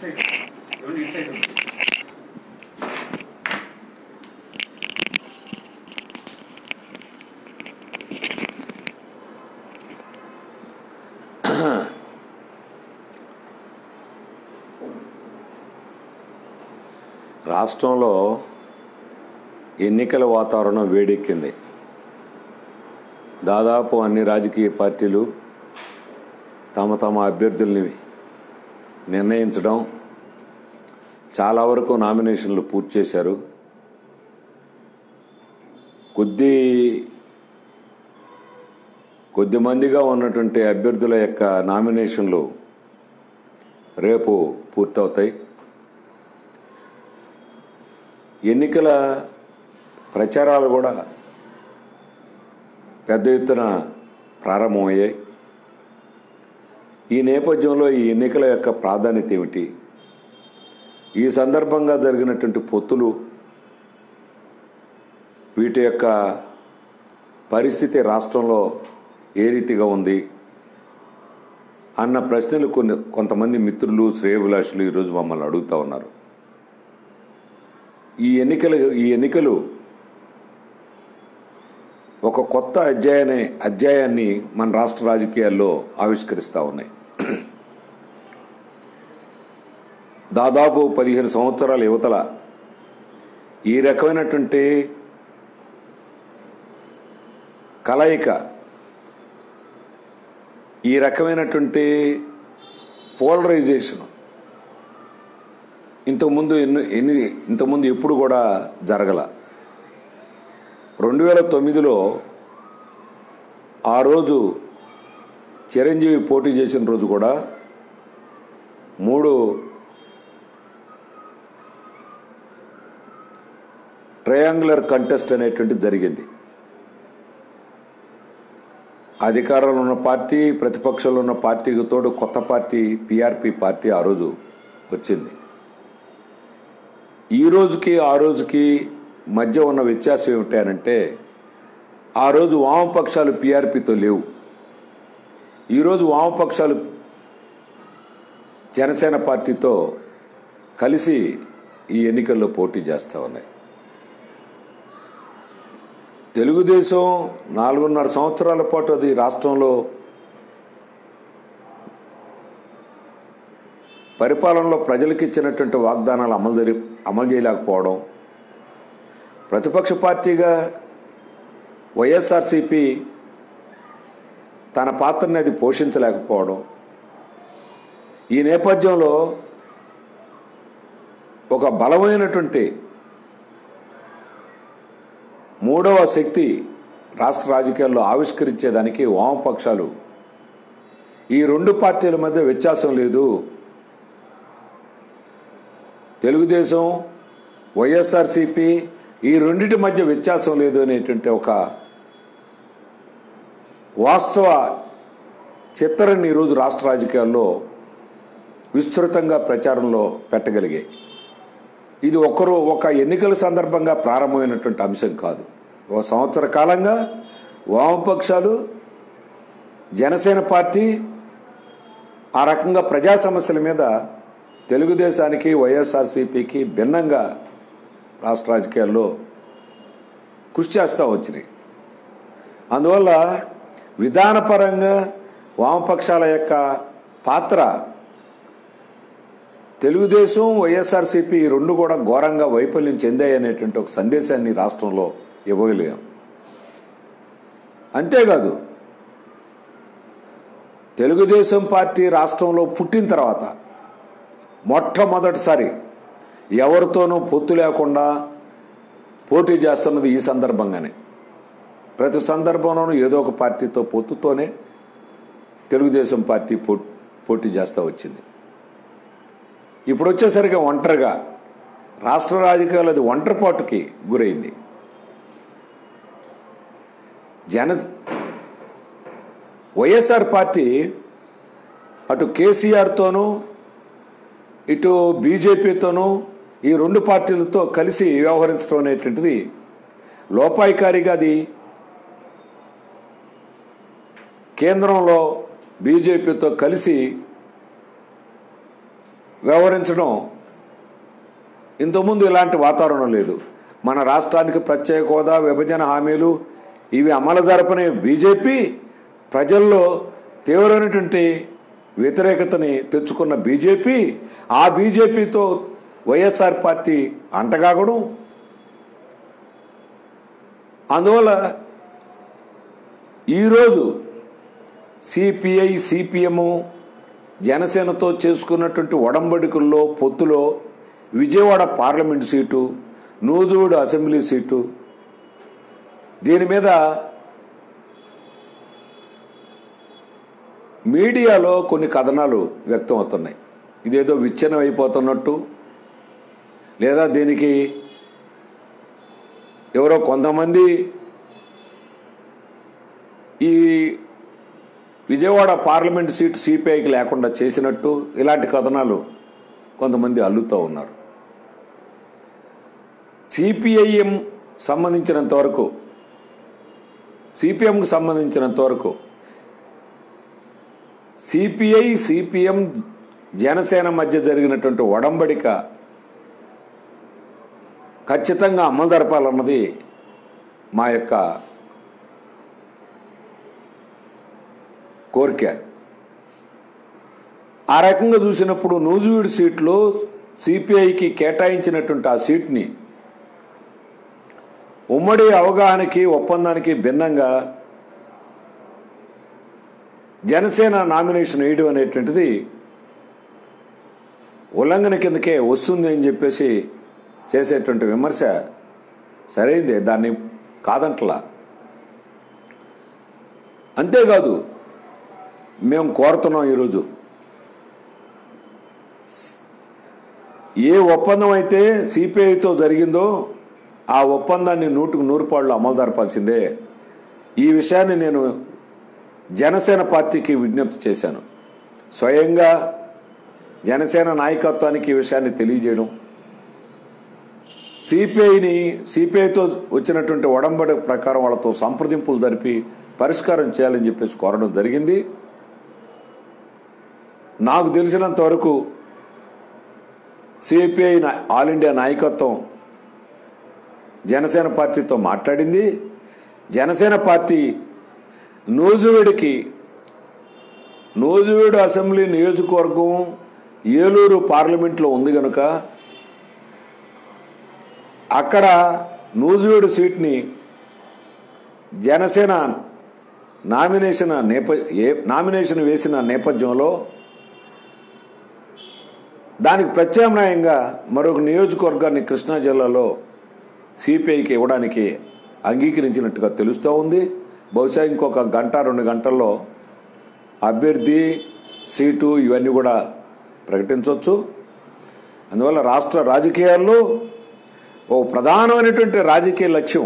Side ఇటు side రాష్ట్రంలో ఎన్నికల వాతావరణం వేడెక్కింది. దాదాపు అన్ని రాజకీయ పార్టీలు తమ తమ అభ్యర్థుల్ని నిర్ణయించడం చాలా వరకు నామినేషన్లు పూర్తి చేశారు. కొద్ది కొద్ది మందిగా ఉన్నటువంటి అభ్యర్థుల యొక్క నామినేషన్లు రేపు పూర్తవుతాయి. ఎన్నికల ప్రచారాలు కూడా పెద్ద ఎత్తున ప్రారంభమయ్యాయి. ఈ నేపథ్యంలో ఈ ఎన్నికల యొక్క ప్రాధాన్యత ఏమిటి? ఈ సందర్భంగా జరిగినటువంటి పొత్తులు వీటి యొక్క పరిస్థితి రాష్ట్రంలో ఏ రీతిగా ఉంది అన్న ప్రశ్నలు కొన్ని కొంతమంది మిత్రులు శ్రేయభిలాషులు ఈరోజు మమ్మల్ని అడుగుతూ ఉన్నారు. ఈ ఎన్నికలు ఈ ఎన్నికలు ఒక కొత్త అధ్యాయాన్ని అధ్యాయాన్ని మన రాష్ట్ర రాజకీయాల్లో ఆవిష్కరిస్తూ ఉన్నాయి. దాదాపు పదిహేను సంవత్సరాల యువతల ఈ రకమైనటువంటి కలయిక ఈ రకమైనటువంటి పోలరైజేషన్ ఇంతకుముందు ఎన్ని ఎన్ని ఇంతకుముందు ఎప్పుడు కూడా జరగల. రెండు వేల తొమ్మిదిలో ఆ రోజు చిరంజీవి పోటీ చేసిన రోజు కూడా మూడు ట్రయాంగులర్ కంటెస్ట్ అనేటువంటిది జరిగింది. అధికారంలో ఉన్న పార్టీ ప్రతిపక్షంలో ఉన్న పార్టీకి తోడు కొత్త పార్టీ పిఆర్పి పార్టీ ఆ రోజు వచ్చింది. ఈ రోజుకి ఆ రోజుకి మధ్య ఉన్న వ్యత్యాసం ఏమిటంటే ఆ రోజు వామపక్షాలు పీఆర్పీతో లేవు. ఈరోజు వామపక్షాలు జనసేన పార్టీతో కలిసి ఈ ఎన్నికల్లో పోటీ చేస్తూ ఉన్నాయి. తెలుగుదేశం నాలుగున్నర సంవత్సరాల పాటు అది రాష్ట్రంలో పరిపాలనలో ప్రజలకు ఇచ్చినటువంటి వాగ్దానాలు అమలు జరి అమలు చేయలేకపోవడం ప్రతిపక్ష పార్టీగా వైఎస్ఆర్సిపి తన పాత్రని అది పోషించలేకపోవడం. ఈ నేపథ్యంలో ఒక బలమైనటువంటి మూడవ శక్తి రాష్ట్ర రాజకీయాల్లో ఆవిష్కరించేదానికి వామపక్షాలు ఈ రెండు పార్టీల మధ్య వ్యత్యాసం లేదు. తెలుగుదేశం వైఎస్ఆర్సిపి ఈ రెండింటి మధ్య వ్యత్యాసం లేదు అనేటువంటి ఒక వాస్తవ చిత్రాన్ని ఈరోజు రాష్ట్ర రాజకీయాల్లో విస్తృతంగా ప్రచారంలో పెట్టగలిగాయి. ఇది ఒకరు ఒక ఎన్నికల సందర్భంగా ప్రారంభమైనటువంటి అంశం కాదు. ఒక సంవత్సర కాలంగా వామపక్షాలు జనసేన పార్టీ ఆ రకంగా ప్రజా సమస్యల మీద తెలుగుదేశానికి వైఎస్ఆర్సీపీకి భిన్నంగా రాష్ట్ర రాజకీయాల్లో కృషి చేస్తూ వచ్చినాయి. అందువల్ల విధానపరంగా వామపక్షాల యొక్క పాత్ర తెలుగుదేశం వైఎస్ఆర్సీపీ ఈ రెండు కూడా ఘోరంగా వైఫల్యం చెందాయి అనేటువంటి ఒక సందేశాన్ని రాష్ట్రంలో ఇవ్వగలిగాం. అంతేకాదు తెలుగుదేశం పార్టీ రాష్ట్రంలో పుట్టిన తర్వాత మొట్టమొదటిసారి ఎవరితోనూ పొత్తు లేకుండా పోటీ చేస్తున్నది ఈ సందర్భంగానే. ప్రతి సందర్భంలోనూ ఏదో ఒక పార్టీతో పొత్తుతోనే తెలుగుదేశం పార్టీ పో పోటీ చేస్తూ వచ్చింది. ఇప్పుడు వచ్చేసరికి ఒంటరిగా రాష్ట్ర రాజకీయాలు అది ఒంటరిపాటుకి గురైంది. జన వైఎస్ఆర్ పార్టీ అటు కేసీఆర్తోనూ ఇటు బీజేపీతోనూ ఈ రెండు పార్టీలతో కలిసి వ్యవహరించడం అనేటువంటిది లోపాయికారిగా అది కేంద్రంలో బీజేపీతో కలిసి వ్యవహరించడం ఇంతకుముందు ఇలాంటి వాతావరణం లేదు. మన రాష్ట్రానికి ప్రత్యేక హోదా విభజన హామీలు ఇవి అమలు జరపని బీజేపీ ప్రజల్లో తీవ్రమైనటువంటి వ్యతిరేకతని తెచ్చుకున్న బీజేపీ ఆ బీజేపీతో వైఎస్ఆర్ పార్టీ అంటగాగడం అందువల్ల ఈరోజు సిపిఐ సిపిఎం జనసేనతో చేసుకున్నటువంటి ఒడంబడికల్లో పొత్తులో Vijayawada parliament seat Nuzvid assembly seat. దీని మీద మీడియాలో కొన్ని కథనాలు వ్యక్తం అవుతున్నాయి ఇదేదో విచ్ఛిన్నం అయిపోతున్నట్టు లేదా దీనికి ఎవరో కొంతమంది ఈ విజయవాడ పార్లమెంట్ సీటు సిపిఐకి లేకుండా చేసినట్టు ఇలాంటి కథనాలు కొంతమంది అల్లుతూ ఉన్నారు. సిపిఐఎం సంబంధించినంత వరకు సిపిఎంకు సంబంధించినంత వరకు సిపిఐ సిపిఎం జనసేన మధ్య జరిగినటువంటి ఒడంబడిక ఖచ్చితంగా అమలు జరపాలన్నది మా యొక్క కోరిక. ఆ రకంగా చూసినప్పుడు నూజివీడు సీట్లో సిపిఐకి కేటాయించినటువంటి ఆ సీట్ని ఉమ్మడి అవగాహనకి ఒప్పందానికి భిన్నంగా జనసేన నామినేషన్ వేయడం అనేటువంటిది ఉల్లంఘన కిందకే వస్తుంది అని చెప్పేసి చేసేటువంటి విమర్శ సరైందే దాన్ని కాదంటలా. అంతేకాదు మేము కోరుతున్నాం ఈరోజు. ఏ ఒప్పందం అయితే సిపిఐతో జరిగిందో ఆ ఒప్పందాన్ని నూటుకు నూరు పాళ్ళు అమలు జరపాల్సిందే ఈ విషయాన్ని నేను జనసేన పార్టీకి విజ్ఞప్తి చేశాను. స్వయంగా జనసేన నాయకత్వానికి ఈ విషయాన్ని తెలియజేయడం సిపిఐని సిపిఐతో వచ్చినటువంటి ఒడంబడి ప్రకారం వాళ్ళతో సంప్రదింపులు జరిపి పరిష్కారం చేయాలని చెప్పేసి కోరడం జరిగింది. నాకు తెలిసినంత వరకు సిపిఐ ఆల్ ఇండియా నాయకత్వం జనసేన పార్టీతో మాట్లాడింది. జనసేన పార్టీ నూజువేడికి నూజువేడు అసెంబ్లీ నియోజకవర్గం ఏలూరు పార్లమెంట్లో ఉంది కనుక అక్కడ నూజివీడు సీట్ని జనసేన నామినేషన్ నేప ఏ నామినేషన్ వేసిన నేపథ్యంలో దానికి ప్రత్యామ్నాయంగా మరొక నియోజకవర్గాన్ని కృష్ణా జిల్లాలో సిపిఐకి ఇవ్వడానికి అంగీకరించినట్టుగా తెలుస్తూ ఉంది. బహుశా ఇంకొక గంట రెండు గంటల్లో అభ్యర్థి సీటు ఇవన్నీ కూడా ప్రకటించవచ్చు. అందువల్ల రాష్ట్ర రాజకీయాల్లో ఓ ప్రధానమైనటువంటి రాజకీయ లక్ష్యం.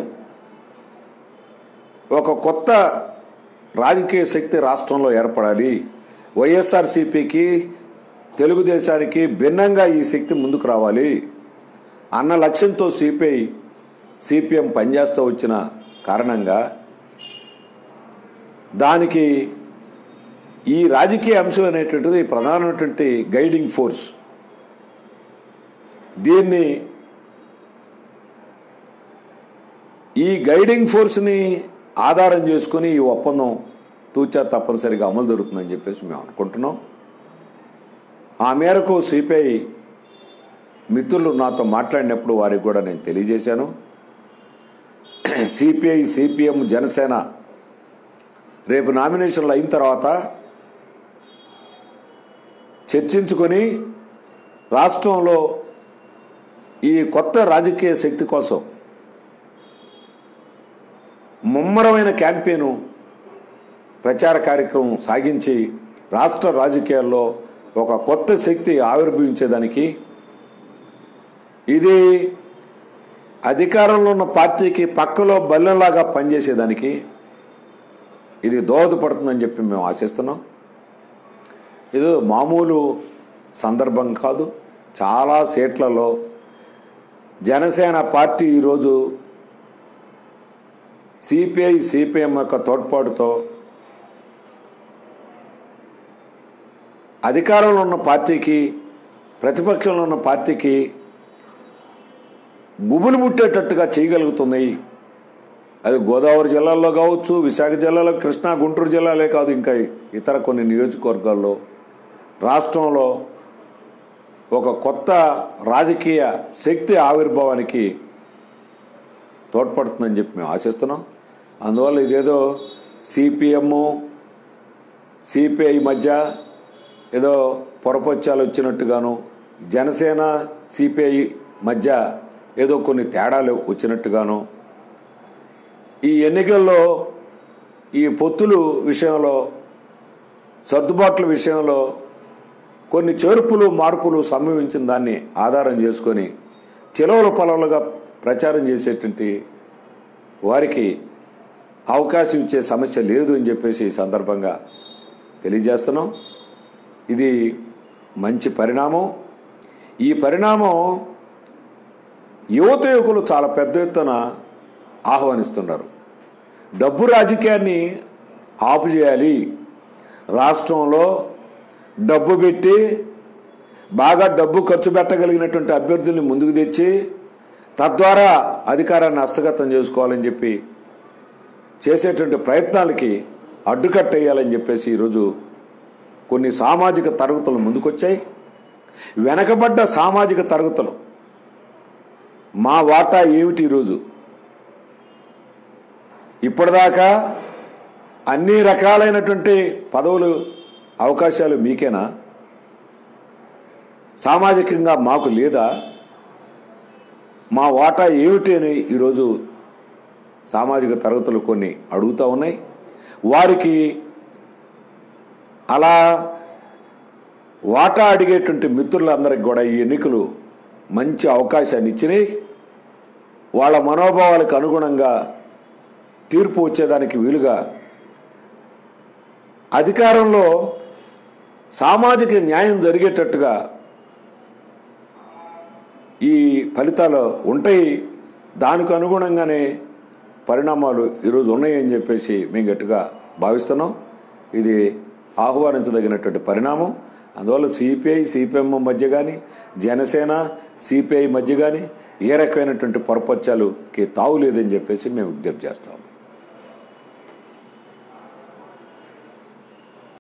ఒక కొత్త రాజకీయ శక్తి రాష్ట్రంలో ఏర్పడాలి. వైఎస్ఆర్సీపీకి తెలుగుదేశానికి భిన్నంగా ఈ శక్తి ముందుకు రావాలి. అన్న లక్ష్యంతో సిపిఐ సిపిఎం పనిచేస్తూ వచ్చిన కారణంగా దానికి ఈ రాజకీయ అంశం అనేటువంటిది ప్రధానమైనటువంటి గైడింగ్ ఫోర్స్. దీన్ని ఈ గైడింగ్ ఫోర్స్ని ఆధారం చేసుకుని ఈ ఒప్పందం తూచా తప్పనిసరిగా అమలు జరుగుతుందని చెప్పేసి మేము అనుకుంటున్నాం. ఆ మేరకు సిపిఐ మిత్రులు నాతో మాట్లాడినప్పుడు వారికి కూడా నేను తెలియజేశాను. సిపిఐ సిపిఎం జనసేన రేపు నామినేషన్లు అయిన తర్వాత చర్చించుకొని రాష్ట్రంలో ఈ కొత్త రాజకీయ శక్తి కోసం ముమ్మరమైన క్యాంపెయిను ప్రచార కార్యక్రమం సాగించి రాష్ట్ర రాజకీయాల్లో ఒక కొత్త శక్తి ఆవిర్భవించేదానికి ఇది అధికారంలో ఉన్న పార్టీకి పక్కలో బల్లెలాగా పనిచేసేదానికి ఇది దోహదపడుతుందని చెప్పి మేము ఆశిస్తున్నాం. ఇది మామూలు సందర్భం కాదు. చాలా సీట్లలో జనసేన పార్టీ ఈరోజు సిపిఐ సిపిఎం యొక్క తోడ్పాటుతో అధికారంలో ఉన్న పార్టీకి ప్రతిపక్షంలో ఉన్న పార్టీకి గుబులు పుట్టేటట్టుగా చేయగలుగుతున్నాయి అది గోదావరి జిల్లాల్లో కావచ్చు విశాఖ జిల్లాలో కృష్ణా గుంటూరు జిల్లాలే కాదు ఇంకా ఇతర కొన్ని నియోజకవర్గాల్లో రాష్ట్రంలో ఒక కొత్త రాజకీయ శక్తి ఆవిర్భావానికి తోడ్పడుతుందని చెప్పి మేము ఆశిస్తున్నాం. అందువల్ల ఇదేదో సిపిఎమ్ సిపిఐ మధ్య ఏదో పొరపచ్చాలు వచ్చినట్టుగాను జనసేన సిపిఐ మధ్య ఏదో కొన్ని తేడాలు వచ్చినట్టుగాను ఈ ఎన్నికల్లో ఈ పొత్తులు విషయంలో సర్దుబాట్ల విషయంలో కొన్ని చేర్పులు మార్పులు సంభవించిన దాన్ని ఆధారం చేసుకొని చిలవల పొలవలుగా ప్రచారం చేసేటువంటి వారికి అవకాశం ఇచ్చే సమస్య లేదు అని చెప్పేసి ఈ సందర్భంగా తెలియజేస్తున్నాం. ఇది మంచి పరిణామం. ఈ పరిణామం యువత యువకులు చాలా పెద్ద ఎత్తున ఆహ్వానిస్తున్నారు. డబ్బు రాజకీయాన్ని ఆపు చేయాలి. రాష్ట్రంలో డబ్బు పెట్టి బాగా డబ్బు ఖర్చు పెట్టగలిగినటువంటి అభ్యర్థుల్ని ముందుకు తెచ్చి తద్వారా అధికారాన్ని హస్తగతం చేసుకోవాలని చెప్పి చేసేటువంటి ప్రయత్నాలకి అడ్డుకట్టేయాలని చెప్పేసి ఈరోజు కొన్ని సామాజిక తరగతులు ముందుకొచ్చాయి. వెనకబడ్డ సామాజిక తరగతులు. మా వాటా ఏమిటి ఈరోజు? ఇప్పటిదాకా అన్ని రకాలైనటువంటి పదవులు అవకాశాలు మీకేనా? సామాజికంగా మాకు లేదా? మా వాటా ఏమిటి అని ఈరోజు సామాజిక తరగతులు కొన్ని అడుగుతూ ఉన్నాయి. వారికి అలా వాటా అడిగేటువంటి మిత్రులందరికి కూడా ఈ ఎన్నికలు మంచి అవకాశాన్ని ఇచ్చినాయి. వాళ్ళ మనోభావాలకు అనుగుణంగా తీర్పు వచ్చేదానికి వీలుగా అధికారంలో సామాజిక న్యాయం జరిగేటట్టుగా ఈ ఫలితాలు ఉంటాయి. దానికి అనుగుణంగానే పరిణామాలు ఈరోజు ఉన్నాయని చెప్పేసి మేము గట్టిగా భావిస్తున్నాం. ఇది ఆహ్వానించదగినటువంటి పరిణామం. అందువల్ల సిపిఐ సిపిఎం మధ్య కానీ జనసేన సిపిఐ మధ్య కానీ ఏ రకమైనటువంటి పొరపచ్చాలుకి తావు లేదని చెప్పేసి మేము విజ్ఞప్తి చేస్తాము